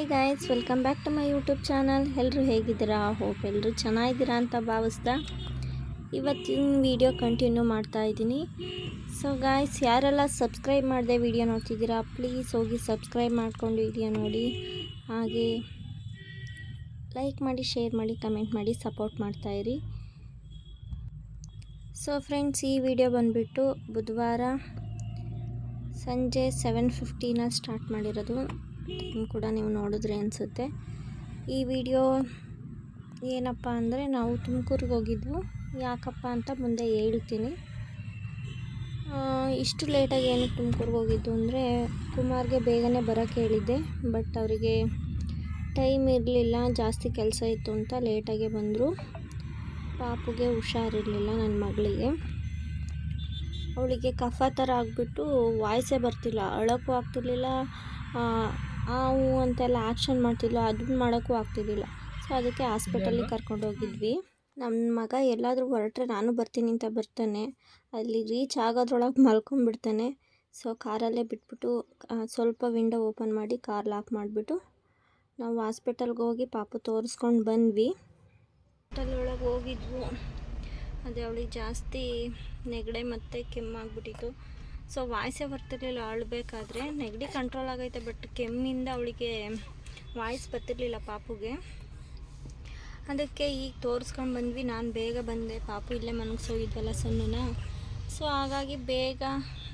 Hi guys welcome back to my YouTube channel ಎಲ್ಲರೂ ಹೇಗಿದ್ದೀರಾ? Hope ಎಲ್ಲರೂ ಚೆನ್ನಾಗಿದ್ದೀರಾ ಅಂತ ಭಾವಿಸ್ತಾ ಇವತ್ತಿನ ವಿಡಿಯೋ ಕಂಟಿನ್ಯೂ ಮಾಡ್ತಾ ಇದ್ದೀನಿ. ಸೊ ಗಾಯ್ಸ್ ಯಾರೆಲ್ಲ ಸಬ್ಸ್ಕ್ರೈಬ್ ಮಾಡದೆ ವಿಡಿಯೋ ನೋಡ್ತಿದ್ದೀರಾ ಪ್ಲೀಸ್ ಹೋಗಿ ಸಬ್ಸ್ಕ್ರೈಬ್ ಮಾಡಿಕೊಂಡು ವಿಡಿಯೋ ನೋಡಿ. ಹಾಗೆ ಲೈಕ್ ಮಾಡಿ ಶೇರ್ ಮಾಡಿ ಕಮೆಂಟ್ ಮಾಡಿ ಸಪೋರ್ಟ್ ಮಾಡ್ತಾಯಿರಿ ಸೊ ಫ್ರೆಂಡ್ಸ್ ಈ ವಿಡಿಯೋ ಬಂದುಬಿಟ್ಟು ಬುಧವಾರ ಸಂಜೆ ಸೆವೆನ್ ಫಿಫ್ಟಿನ ಸ್ಟಾರ್ಟ್ ಮಾಡಿರೋದು. ಕೂಡ ನೀವು ನೋಡಿದ್ರೆ ಅನಿಸುತ್ತೆ. ಈ ವಿಡಿಯೋ ಏನಪ್ಪ ಅಂದರೆ ನಾವು ತುಮಕೂರಿಗೆ ಹೋಗಿದ್ವು. ಯಾಕಪ್ಪ ಅಂತ ಮುಂದೆ ಹೇಳ್ತೀನಿ. ಇಷ್ಟು ಲೇಟಾಗಿ ಏನಕ್ಕೆ ತುಮಕೂರಿಗೆ ಹೋಗಿದ್ದು ಅಂದರೆ ಕುಮಾರ್ಗೆ ಬೇಗನೆ ಬರೋಕ್ಕೆ ಹೇಳಿದ್ದೆ. ಬಟ್ ಅವರಿಗೆ ಟೈಮ್ ಇರಲಿಲ್ಲ, ಜಾಸ್ತಿ ಕೆಲಸ ಇತ್ತು ಅಂತ ಲೇಟಾಗೆ ಬಂದರು. ಪಾಪುಗೆ ಹುಷಾರಿರಲಿಲ್ಲ ನನ್ನ ಮಗಳಿಗೆ. ಅವಳಿಗೆ ಕಫ ಥರ ಆಗಿಬಿಟ್ಟು ವಾಯ್ಸೇ ಬರ್ತಿಲ್ಲ ಅಳಕ್ಕೂ ಆಗ್ತಿರ್ಲಿಲ್ಲ ಹೂ ಅಂತೆಲ್ಲ ಆ್ಯಕ್ಷನ್ ಮಾಡ್ತಿಲ್ಲ ಅದನ್ನ ಮಾಡೋಕ್ಕೂ ಆಗ್ತಿದ್ದಿಲ್ಲ. ಸೊ ಅದಕ್ಕೆ ಹಾಸ್ಪಿಟಲಿಗೆ ಕರ್ಕೊಂಡು ಹೋಗಿದ್ವಿ. ನಮ್ಮ ಮಗ ಎಲ್ಲಾದರೂ ಹೊರಟ್ರೆ ನಾನು ಬರ್ತೀನಿ ಅಂತ ಬರ್ತಾನೆ. ಅಲ್ಲಿ ರೀಚ್ ಆಗೋದ್ರೊಳಗೆ ಮಲ್ಕೊಂಡ್ಬಿಡ್ತಾನೆ. ಸೊ ಕಾರಲ್ಲೇ ಬಿಟ್ಬಿಟ್ಟು ಸ್ವಲ್ಪ ವಿಂಡೋ ಓಪನ್ ಮಾಡಿ ಕಾರ್ ಲಾಕ್ ಮಾಡಿಬಿಟ್ಟು ನಾವು ಹಾಸ್ಪಿಟಲ್ಗೆ ಹೋಗಿ ಪಾಪ ತೋರಿಸ್ಕೊಂಡು ಬಂದ್ವಿ. ಹಾಸ್ಪಿಟಲ್ ಒಳಗೆ ಹೋಗಿದ್ವು. ಅದೇ ಅವಳಿಗೆ ಜಾಸ್ತಿ ನೆಗಡೆ ಮತ್ತು ಕೆಮ್ಮಾಗ್ಬಿಟ್ಟಿತ್ತು ಸೊ ವಾಯ್ಸೇ ಬರ್ತಿರ್ಲಿಲ್ಲ, ಅಳ್ಬೇಕಾದ್ರೆ. ನೆಗಡಿ ಕಂಟ್ರೋಲ್ ಆಗೈತೆ ಬಟ್ ಕೆಮ್ಮಿಂದ ಅವಳಿಗೆ ವಾಯ್ಸ್ ಬರ್ತಿರ್ಲಿಲ್ಲ ಪಾಪುಗೆ. ಅದಕ್ಕೆ ಈಗ ತೋರಿಸ್ಕೊಂಡು ಬಂದ್ವಿ. ನಾನು ಬೇಗ ಬಂದೆ. ಪಾಪು ಇಲ್ಲೇ ಮನಗ್ಸೋಗಿದ್ವಲ್ಲ ಸಣ್ಣನ. ಸೊ ಹಾಗಾಗಿ ಬೇಗ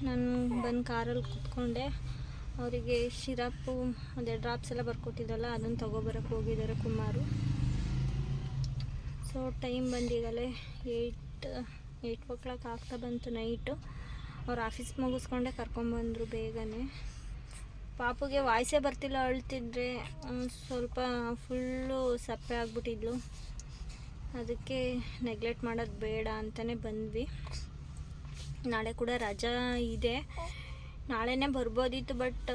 ನಾನು ಬಂದು ಕಾರಲ್ಲಿ ಕುತ್ಕೊಂಡೆ. ಅವರಿಗೆ ಶಿರಪ್ಪು, ಅದೇ ಡ್ರಾಪ್ಸ್ ಎಲ್ಲ ಬರ್ಕೊಟ್ಟಿದ್ರಲ್ಲ ಅದನ್ನು ತೊಗೊಬರಕ್ಕೆ ಹೋಗಿದ್ದಾರೆ ಕುಮಾರು. ಸೊ ಟೈಮ್ ಬಂದಿದ್ದಾಳೆ ಏಯ್ಟ್ ಏಯ್ಟ್ ಓ ಕ್ಲಾಕ್ ಆಗ್ತಾ ಬಂತು ನೈಟು ಅವ್ರು ಆಫೀಸ್ ಮುಗಿಸ್ಕೊಂಡೆ ಕರ್ಕೊಂಬಂದರು ಬೇಗನೆ. ಪಾಪುಗೆ ವಾಯ್ಸೇ ಬರ್ತಿಲ್ಲ, ಅಳ್ತಿದ್ರೆ ಸ್ವಲ್ಪ ಫುಲ್ಲು ಸಪ್ಪೆ ಆಗ್ಬಿಟ್ಟಿದ್ಲು. ಅದಕ್ಕೆ ನೆಗ್ಲೆಕ್ಟ್ ಮಾಡೋದು ಬೇಡ ಅಂತಲೇ ಬಂದ್ವಿ. ನಾಳೆ ಕೂಡ ರಜಾ ಇದೆ. ನಾಳೆನೇ ಬರ್ಬೋದಿತ್ತು ಬಟ್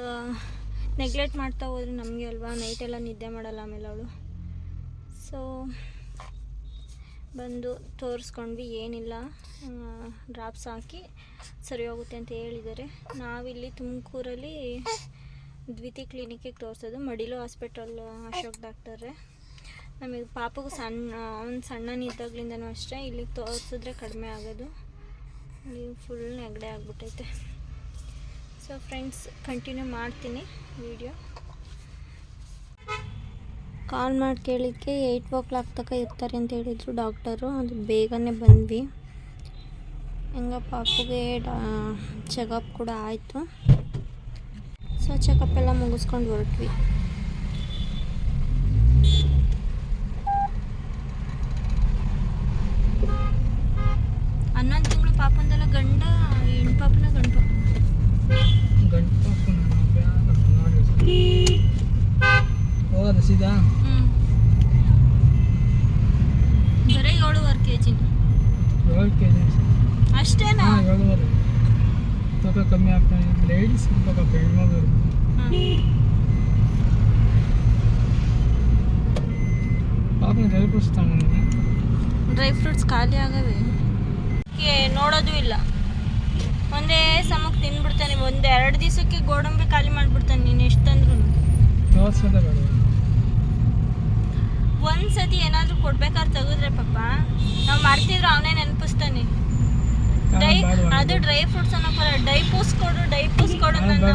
ನೆಗ್ಲೆಕ್ಟ್ ಮಾಡ್ತಾ ಹೋದ್ರೆ ನಮಗೆ ಅಲ್ವಾ? ನೈಟೆಲ್ಲ ನಿದ್ದೆ ಮಾಡಲ್ಲ ಆಮೇಲೆ ಅವಳು. ಸೊ ಬಂದು ತೋರಿಸ್ಕೊಂಡ್ವಿ, ಏನಿಲ್ಲ. ಡ್ರಾಪ್ಸ್ ಹಾಕಿ ಸರಿ ಹೋಗುತ್ತೆ ಅಂತ ಹೇಳಿದ್ದಾರೆ. ನಾವಿಲ್ಲಿ ತುಮಕೂರಲ್ಲಿ ದ್ವಿತಿ ಕ್ಲಿನಿಕ್ಕಿಗೆ ತೋರಿಸೋದು. ಮಡಿಲು ಹಾಸ್ಪಿಟಲ್, ಅಶೋಕ್ ಡಾಕ್ಟರ್ ನಮಗೆ ಪಾಪಗೂ ಸಣ್ಣ ಅವ್ನು ಸಣ್ಣನಿದ್ದಾಗ್ಲಿಂದನೂ ಅಷ್ಟೇ ಇಲ್ಲಿಗೆ ತೋರಿಸಿದ್ರೆ ಕಡಿಮೆ ಆಗೋದು. ಇಲ್ಲಿ ಫುಲ್ ನೆಗಡೆ ಆಗ್ಬಿಟ್ಟೈತೆ ಸೊ ಫ್ರೆಂಡ್ಸ್ ಕಂಟಿನ್ಯೂ ಮಾಡ್ತೀನಿ ವಿಡಿಯೋ ಕಾಲ್ ಮಾಡಿ ಕೇಳಿಕ್ಕೆ ಏಯ್ಟ್ ಓ ಕ್ಲಾಕ್ ತನಕ ಇರ್ತಾರೆ ಅಂತ ಹೇಳಿದರು ಡಾಕ್ಟರು. ಅದು ಬೇಗನೆ ಬಂದ್ವಿ. ಹೆಂಗ ಪಾಪುಗೆ ಚೆಕಪ್ ಕೂಡ ಆಯಿತು. ಸೊ ಚೆಕಪ್ ಎಲ್ಲ ಮುಗಿಸ್ಕೊಂಡು ಹೊರಟ್ವಿ. ಹನ್ನೊಂದು ತಿಂಗಳು ಪಾಪಂದೆಲ್ಲ ಗಂಡ, ಹೆಣ್ಣು ಪಾಪನ ಗಂಡು. ಪಾಪ ಹೋಗೋದ ಸೀದಾ ಹ್ಞೂ ಬರೀ ಏಳುವರೆ ಕೆ ಜಿ ಏಳು ಕೆ ಜಿ ಅಷ್ಟೇನಾ ಏಳುವರೆ ತೂಕ ಕಮ್ಮಿ ಆಗ್ತಾನೆ ಲೇಡೀಸ್ ಇರ್ಬೇಕಪ್ಪ ಹೆಣ್ಮಗು ಡ್ರೈ ಫ್ರೂಟ್ಸ್ ಡ್ರೈ ಫ್ರೂಟ್ಸ್ ಖಾಲಿ ಆಗವೆ. ಕೆ ನೋಡೋದು ಇಲ್ಲ. ಒಂದೇ ಸಮಕ್ಕೆ ತಿನ್ಬಿಡ್ತಾನೆ. ಒಂದು ಎರಡು ದಿವಸಕ್ಕೆ ಗೋಡಂಬಿ ಖಾಲಿ ಮಾಡಿಬಿಡ್ತಾನೆ ನೀನು ಎಷ್ಟು ತಂದ್ರು ತೋರ್ಸೋದೇ ಬೇಡ ಒಂದು ಸತಿ ಏನಾದ್ರೂ ಕೊಡ್ಬೇಕಾದ್ರೆ ತೆಗೆದ್ರೆ ಪಾಪ. ನಾವು ಮಾಡ್ತಿದ್ರು ಅವನೇ ನೆನಪಿಸ್ತಾನೆ. ಡೈ ಅದು ಡ್ರೈ ಫ್ರೂಟ್ಸ್ ಅನ್ನೋ ಡೈ ಪೂಸ್ ಕೊಡು ಡೈ ಪೂಸ್ ಕೊಡು ನನ್ನ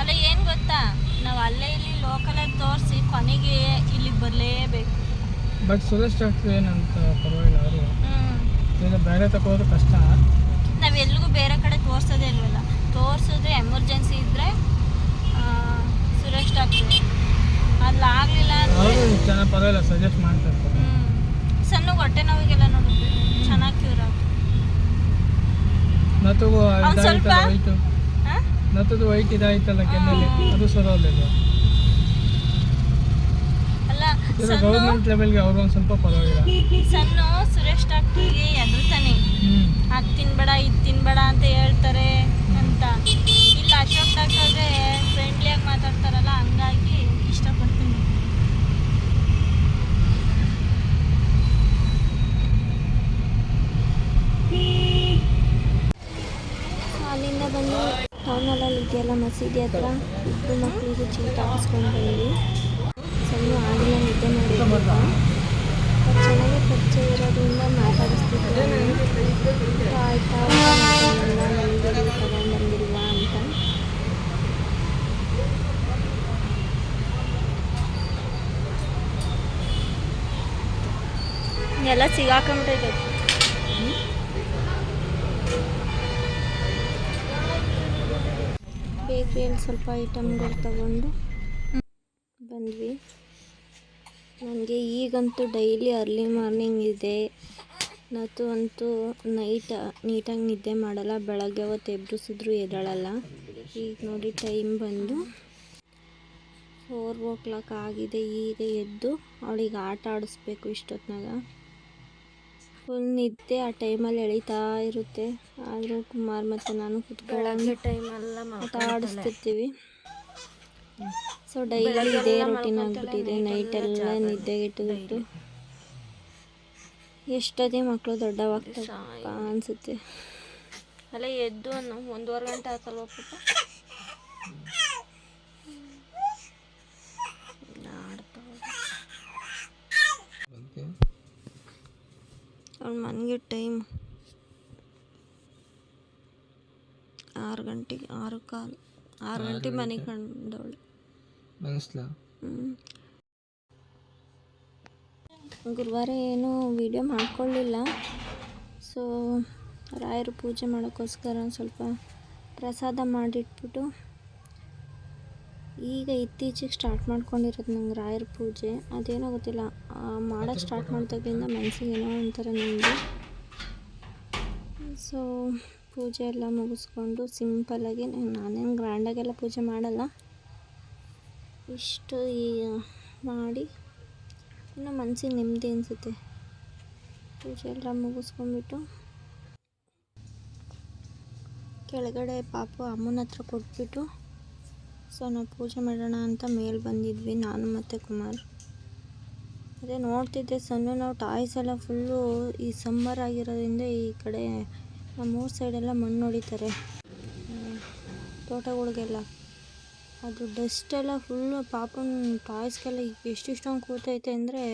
ಅಲ್ಲ ಏನು ಗೊತ್ತಾ? ನಾವು ಅಲ್ಲೇ ಇಲ್ಲಿ ಲೋಕಲಾಗಿ ತೋರಿಸಿ ಕೊನೆಗೆ ಇಲ್ಲಿಗೆ ಬರ್ಲೇಬೇಕು. ಬಟ್ ಸುರೇಶ್ ಡಾಕ್ಟ್ರು ಏನಂತ ಪರವಾಗಿಲ್ಲ ಅವರು. ಬೇರೆ ತಕೋದು ಕಷ್ಟ. ನಾವು ಎಲ್ಲಿಗೂ ಬೇರೆ ಕಡೆ ತೋರಿಸೋದೇ ಇಲ್ವಲ್ಲ? ತೋರಿಸಿದ್ರೆ ಎಮರ್ಜೆನ್ಸಿ ಇದ್ದರೆ ಸುರೇಶ್ ಡಾಕ್ಟ್ರು ಅಂದರೆ ಅವರು ಚೆನ್ನಾಗಿ ಪರವಾಗಿಲ್ಲ ಸಜೆಸ್ಟ್ ಮಾಡ್ತಾರೆ ಸಣ್ಣ ಹೊಟ್ಟೆ ನೋವಿಗೆಲ್ಲ ನೋಡಿದ್ವಿ ಚೆನ್ನಾಗಿ ಕ್ಯೂರ್ ಆಗುತ್ತೆ. ಸ್ವಲ್ಪ- ನತ್ತದು ವೈಟ್ ಇದಾಯ್ತಲ್ಲ ಕೆನ್ನಲ್ಲಿ ಅದು ಸರೋಲಿಲ್ಲ ಅಲ್ಲ ಗೌರ್ಮೆಂಟ್ ಲೆವೆಲ್ಗೆ ಅವ್ರು ಒಂದು ಸ್ವಲ್ಪ ಪರವಾಗಿಲ್ಲ. ಸಣ್ಣ ಸುರೇಶ್ ಡಾಕ್ಟ್ರಿಗೆ ಎದುರ್ತಾನೆ ಹ್ಞೂ ಅದು ತಿನ್ಬೇಡ ಇದು ತಿನ್ಬೇಡ ಅಂತ ಹೇಳ್ತಾರೆ ಅಂತ ಇಲ್ಲ ಅಶೋಕ್ ಡಾಕ್ಟರ್ಗೆ ಫ್ರೆಂಡ್ಲಿಯಾಗಿ ಮಾತಾಡ್ತಾರಲ್ಲ ಹಂಗಾಗಿ ಇಷ್ಟಪಡ್ತೀನಿ ಟೌನಲ್ಲಿ ಮಸೀದಿ ಹತ್ರ ಇಬ್ಬರು ಮಕ್ಕಳಿಗೆ ಚೀಟ್ ಹಾಕಿಸ್ಕೊಂಡು ಬಂದ್ವಿ. ಸಣ್ಣ ಆಗಿನ ನಿದ್ದೆ ಮಾಡಿದ್ದಾಗ ಅವ್ರು ಚೆನ್ನಾಗಿ ಪರಿಚಯ ಇರೋದ್ರಿಂದ ಮಾತಾಡಿಸ್ತಿದ್ರು. ಆಯ್ತಾ ನಮಗೆ ತಗೊಂಡ್ಬಂದಿಲ್ವಾ ಅಂತ. ಎಲ್ಲ ಸಿಗಾಕೊಂಬಿಟ್ಟೈತೆ ಬೇಕ್ರಿಯಲ್ಲಿ ಸ್ವಲ್ಪ ಐಟಮ್ಗಳು ತಗೊಂಡು ಬಂದ್ವಿ. ನನಗೆ ಈಗಂತೂ ಡೈಲಿ ಅರ್ಲಿ ಮಾರ್ನಿಂಗ್ ಇದೆ. ನತ್ತು ಅಂತೂ ನೈಟ್, ನೀಟಾಗಿ ನಿದ್ದೆ ಮಾಡಲ್ಲ. ಬೆಳಗ್ಗೆ ಹೊತ್ತು ಎಬ್ಬಿಸಿದ್ರು ಎದಳಲ್ಲ ಈಗ ನೋಡಿ ಟೈಮ್ ಬಂದು ಫೋರ್ ಓ ಕ್ಲಾಕ್ ಆಗಿದೆ. ಈಗ ಎದ್ದು ಅವಳಿಗೆ ಆಟ ಆಡಿಸ್ಬೇಕು ಇಷ್ಟೊತ್ನಾಗ. ಫುಲ್ ನಿದ್ದೆ ಆ ಟೈಮಲ್ಲಿ ಎಳಿತಾ ಇರುತ್ತೆ. ಆದರೂ ಕುಮಾರ್ ಮತ್ತು ನಾನು ಕುತ್ಕೊಳ್ಳೋ ಟೈಮೆಲ್ಲ ಮಾತಾಡಿಸ್ತಿರ್ತೀವಿ ಆಡಿಸ್ತಿರ್ತೀವಿ. ಸೊ ಡೈಲಿ ಇದೇ ರೊಟೀನ್ ಆಗಿಬಿಟ್ಟಿದೆ. ನೈಟೆಲ್ಲ ನಿದ್ದೆಗೆಟ್ಟುಬಿಟ್ಟು ಎಷ್ಟೊತ್ತೇ ಮಕ್ಕಳು ದೊಡ್ಡವಾಗ್ತಾ ಅನಿಸುತ್ತೆ. ಅಲ್ಲ ಎದ್ದು ಅನ್ನೋ ಒಂದೂವರೆ ಗಂಟೆ ಆಯ್ತಲ್ವ ಪಾಪ ಅವ್ಳ ಮನೆಗೆ ಟೈಮ್ ಆರು ಗಂಟೆಗೆ ಆರು ಕಾಲು ಆರು ಗಂಟೆಗೆ ಮನೆ ಕಂಡವಳು ಗುರುವಾರ ಏನು ವಿಡಿಯೋ ಮಾಡ್ಕೊಳ್ಳಿಲ್ಲ ಸೊ ರಾಯರು ಪೂಜೆ ಮಾಡೋಕ್ಕೋಸ್ಕರ ಸ್ವಲ್ಪ ಪ್ರಸಾದ ಮಾಡಿಟ್ಬಿಟ್ಟು ಈಗ ಇತ್ತೀಚೆಗೆ ಸ್ಟಾರ್ಟ್ ಮಾಡ್ಕೊಂಡಿರೋದು ನಂಗೆ ರಾಯರ ಪೂಜೆ. ಅದೇನೋ ಗೊತ್ತಿಲ್ಲ. ಮಾಡೋಕ್ಕೆ ಸ್ಟಾರ್ಟ್ ಮಾಡಿದಾಗಿಂದ ಮನಸ್ಸಿಗೆ ಏನೋ ಒಂಥರ ನನಗೆ ಸೊ ಪೂಜೆ ಎಲ್ಲ ಮುಗಿಸ್ಕೊಂಡು ಸಿಂಪಲ್ಲಾಗಿ ನಾನೇನು ಗ್ರ್ಯಾಂಡಾಗೆಲ್ಲ ಪೂಜೆ ಮಾಡಲ್ಲ. ಇಷ್ಟು ಈ ಮಾಡಿ ಇನ್ನು ಮನಸ್ಸಿಗೆ ನೆಮ್ಮದಿ ಅನಿಸುತ್ತೆ. ಪೂಜೆ ಎಲ್ಲ ಮುಗಿಸ್ಕೊಂಡ್ಬಿಟ್ಟು ಕೆಳಗಡೆ ಪಾಪು ಅಮ್ಮನ ಹತ್ರ ಕೊಟ್ಬಿಟ್ಟು ಸೊ ನಾವು ಪೂಜೆ ಮಾಡೋಣ ಅಂತ ಮೇಲೆ ಬಂದಿದ್ವಿ, ನಾನು ಮತ್ತು ಕುಮಾರ್. ಅದೇ ನೋಡ್ತಿದ್ದೆ ಸಣ್ಣ ನಾವು ಟಾಯ್ಸ್ ಎಲ್ಲ ಫುಲ್ಲು ಈ ಸಮ್ಮರ್ ಆಗಿರೋದ್ರಿಂದ ಈ ಕಡೆ ನಮ್ಮೂರ ಸೈಡೆಲ್ಲ ಮಣ್ಣು ಹೊಡಿತಾರೆ. ತೋಟಗಳಿಗೆಲ್ಲ. ಅದು ಡಸ್ಟ್ ಎಲ್ಲ ಫುಲ್ಲು ಪಾಪನ ಟಾಯ್ಸ್ಗೆಲ್ಲ ಎಷ್ಟಿಷ್ಟೊಂದು ಕೂತೈತೆ ಅಂದರೆ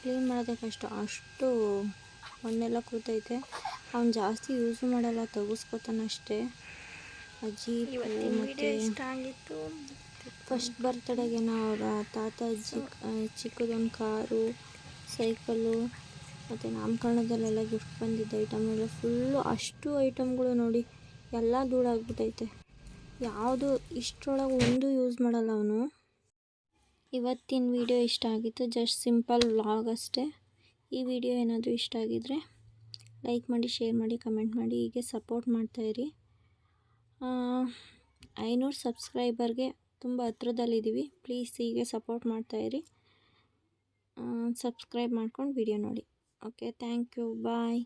ಕ್ಲೀನ್ ಮಾಡೋದೇ ಕಷ್ಟ. ಅಷ್ಟು ಮಣ್ಣೆಲ್ಲ ಕೂತೈತೆ. ಅವ್ನು ಜಾಸ್ತಿ ಯೂಸ್ ಮಾಡಲ್ಲ ತೆಗಿಸ್ಕೊತಾನೆ ಅಷ್ಟೇ ಅಜ್ಜಿ ಮತ್ತು ಫಸ್ಟ್ ಬರ್ತಡೆಗೆ ಅವರ ತಾತ ಅಜ್ಜಿ ಚಿಕ್ಕದೊಂದು ಕಾರು ಸೈಕಲ್ಲು ಮತ್ತು ನಾಮಕರಣದಲ್ಲೆಲ್ಲ ಗಿಫ್ಟ್ ಬಂದಿದ್ದ ಐಟಮ್ ಎಲ್ಲ ಫುಲ್ಲು ಅಷ್ಟು ಐಟಮ್ಗಳು ನೋಡಿ ಎಲ್ಲ ಧೂಳಾಗ್ಬಿಟ್ಟೈತೆ. ಯಾವುದು ಇಷ್ಟರೊಳಗೆ ಒಂದು ಯೂಸ್ ಮಾಡಲ್ಲ ಅವನು. ಇವತ್ತಿನ ವಿಡಿಯೋ ಇಷ್ಟ ಆಗಿತ್ತು. ಜಸ್ಟ್ ಸಿಂಪಲ್ ವ್ಲಾಗ್ ಅಷ್ಟೇ. ಈ ವಿಡಿಯೋ ಏನಾದರೂ ಇಷ್ಟ ಆಗಿದ್ದರೆ ಲೈಕ್ ಮಾಡಿ ಶೇರ್ ಮಾಡಿ ಕಮೆಂಟ್ ಮಾಡಿ. ಹೀಗೆ ಸಪೋರ್ಟ್ ಮಾಡ್ತಾಯಿರಿ ಐನೂರು ಸಬ್ಸ್ಕ್ರೈಬರ್ಗೆ ತುಂಬ ಹತ್ರದಲ್ಲಿದ್ದೀವಿ. ಪ್ಲೀಸ್ ಹೀಗೆ ಸಪೋರ್ಟ್ ಮಾಡ್ತಾಯಿರಿ ಸಬ್ಸ್ಕ್ರೈಬ್ ಮಾಡ್ಕೊಂಡು ವಿಡಿಯೋ ನೋಡಿ. Okay, thank you, bye.